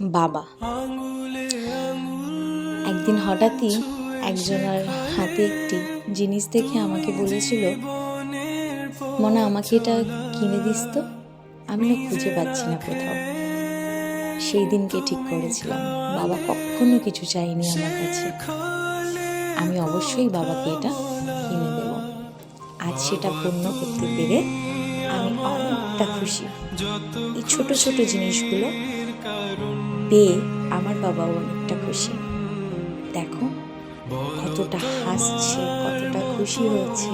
বাবা। একদিন হঠাৎই একজনের হাতে একটি জিনিস দেখে আমাকে বলেছিল, মনে, আমাকে এটা কিনে দিস তো? আমি না খুঁজে পাচ্ছি না কোথাও। সেই দিনকে ঠিক করেছিলাম। বাবা কখনো কিছু চাইনি আমার কাছে। আমি অবশ্যই বাবাকে এটা কিনে দেব। আজ সেটা পূর্ণ করতে পেরে আমি অনেকটা খুশি। এই ছোট ছোট জিনিসগুলো পেয়ে আমার বাবাও অনেকটা খুশি। দেখো, কতটা হাসছে, কতটা খুশি হয়েছে।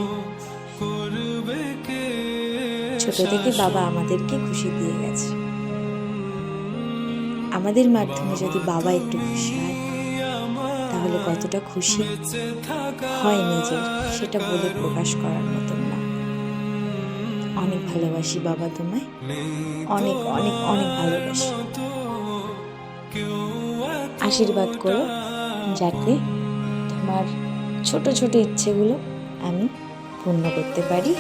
ছোট থেকে বাবা আমাদেরকে খুশি দিয়ে গেছে। আমাদের মাধ্যমে যদি বাবা একটু খুশি হয়, তাহলে কতটা খুশি হয় নিজের, সেটা বলে প্রকাশ করার মতন না অনেক ভালোবাসি বাবা তোমায়। অনেক অনেক অনেক ভালোবাসি। আশীর্বাদ করো যাতে তোমার ছোট ছোট ইচ্ছেগুলো আমি পূর্ণ করতে পারি।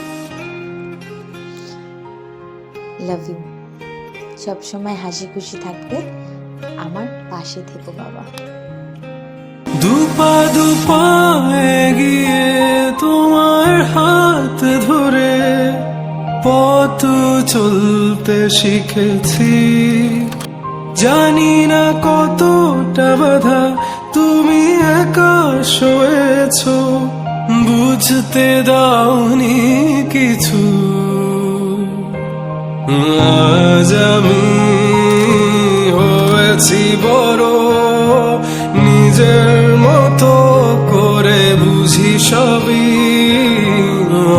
লাভ ইউ সবসময় হাসি খুশি থাকবে আমার পাশে থেকো বাবা। দুপা দুপা এগিয়ে তোমার ধরে পথ চলতে শিখেছি। জানি না কতটা বাধা তুমি একা শোয়েছ বুঝতে দাওনি কিছু। আজ আমি হয়েছি বড়, নিজের মতো করে বুঝি সবই।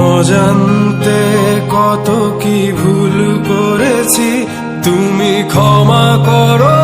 অজান্তে কত কি ভুল করেছি তুমি ক্ষমা করো